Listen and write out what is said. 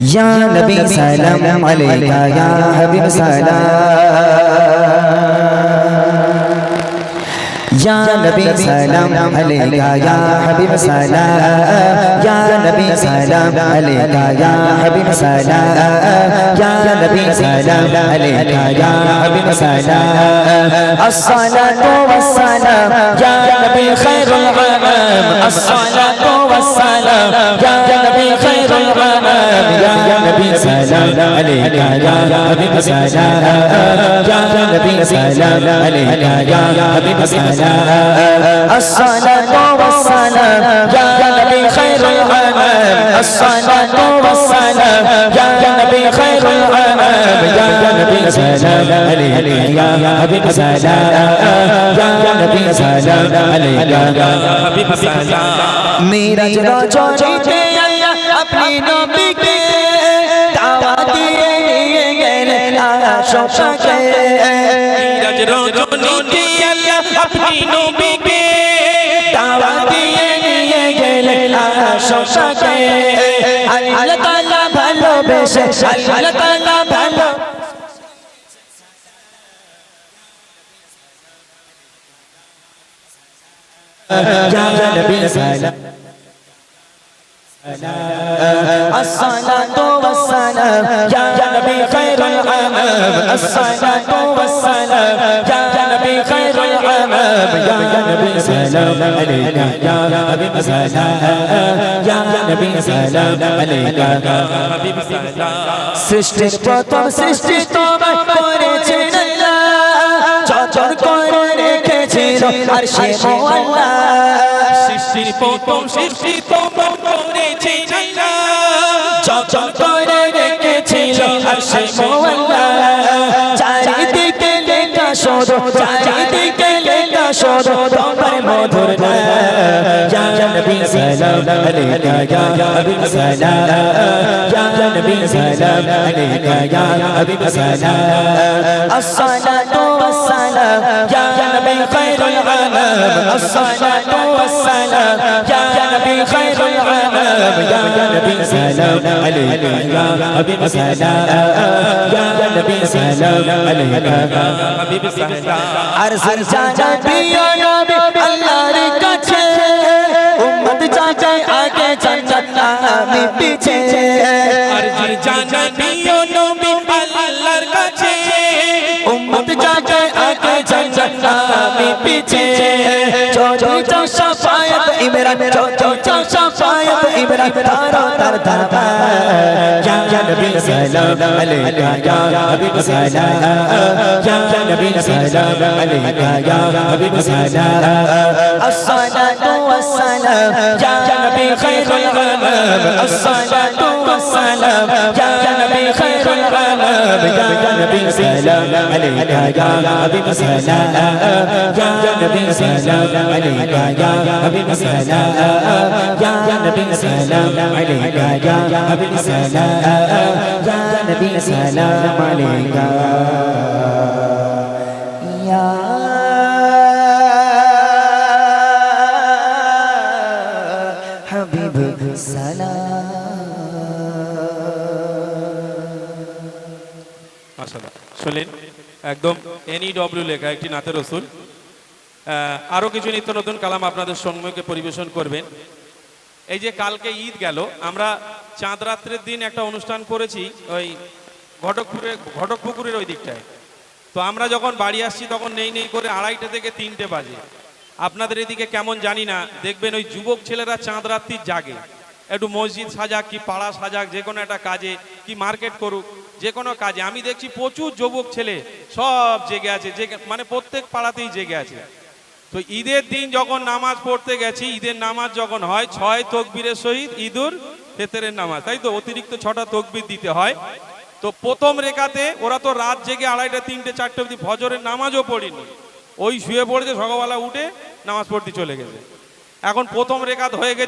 يا نبي سلام عليك يا حبيب سلام. يا نبي سلام عليك يا حبيب سلام. يا نبي سلام عليك يا حبيب سلام. يا نبي سلام عليك يا حبيب سلام. الصلاة والسلام. يا نبي خير العالم الصلاة والسلام. يا يا نبي سلام عليك يا حبيب سلام يا نبي سلام عليك يا حبيب سلام الصلاة والسلام يا نبي خير الأنام الصلاة والسلام يا نبي خير الأنام يا نبي سلام عليك يا حبيب سلام يا نبي سلام عليك يا حبيب سلام میرا جو جو جیتے اللہ اپنی نبی اپنی نوبی کے دعویٰ دیے نیے گلے آشو شکے اللہ تعالیٰ بھلو بے شک اللہ تعالیٰ بھلو یا نبی سلام الصلاة والسلام يا الصلاة والسلام يا نبي خير الأنام يا نبي سلام عليك يا حبيب سلام يا نبي سلام عليك হাবিব সালাম সৃষ্টির প্রথম সৃষ্টি তোমার করেছেন আল্লাহ চচর করে রেখেছিল আর সে আল্লাহ সৃষ্টির প্রথম সৃষ্টি তোমার করেছে আল্লাহ চচল করে রেখেছিল আর সে আল্লাহ شد عمر مدرنا يا نبي سلام عليك يا حبيب سلام نبي سلام عليك يا حبيب سلام يا نبي سلام عليك হাবিব সালাম আরজির চাচা প্রিয় নবী আল্লাহর কাছে উম্মত চাচাই আগে জান্নাত আমি পিছে আর জি জানা প্রিয় নবী আল্লাহর কাছে উম্মত চাচাই আগে জান্নাত আমি পিছে চোচো চো শাফায়াত ইমরান شفاعت عبرت تارو تر تر يا نبي سلام عليك يا حبيب سلام يا نبي سلام عليك يا حبيب سلام الصلاة والسلام يا نبي خير الغمام الصلاة والسلام نبي سلام عليك يا حبيب سلام يا نبي سلام عليك يا حبيب سلام يا نبي سلام عليك يا حبيب سلام يا نبي سلام عليك يا حبيب سلام শুনলেন একদম এনই ডব্লিউ লেখা একটি নাতের রসুল। আরও কিছু নিত্য নতুন কালাম আপনাদের সম্মুখে পরিবেশন করবেন। এই যে কালকে ঈদ গেল, আমরা চাঁদ রাত্রের দিন একটা অনুষ্ঠান করেছি ওই ঘটকপুরে ঘটকপুকুরের ওই দিকটায়। তো আমরা যখন বাড়ি আসছি তখন নেই নেই করে আড়াইটা থেকে তিনটে বাজে। আপনাদের এদিকে কেমন জানি না, দেখবেন ওই যুবক ছেলেরা চাঁদ রাত্রি জাগে। একটু মসজিদ সাজাক, কি পাড়া সাজাক, যে কোনো একটা কাজে, কি মার্কেট করুক, যে কোনো কাজে। আমি দেখছি প্রচুর যুবক ছেলে, সব জেগে আছে, জেগে মানে প্রত্যেক পাড়াতেই জেগে আছে। তো ঈদের দিন যখন নামাজ পড়তে গেছি, ঈদের নামাজ যখন হয়, ছয় তকবীরের সহিত ঈদুর ফেতরের নামাজ। তাই তো? অতিরিক্ত ছটা তকবির দিতে হয়। তো প্রথম রেখাতে ওরা তো রাত জেগে আড়াইটা, তিনটে, চারটে অবধি ফজরের নামাজও পড়িনি। ওই শুয়ে পড়েছে, সকালবেলা উঠে নামাজ পড়তে চলে গেছে। এখন প্রথম রেখাত হয়ে গেছে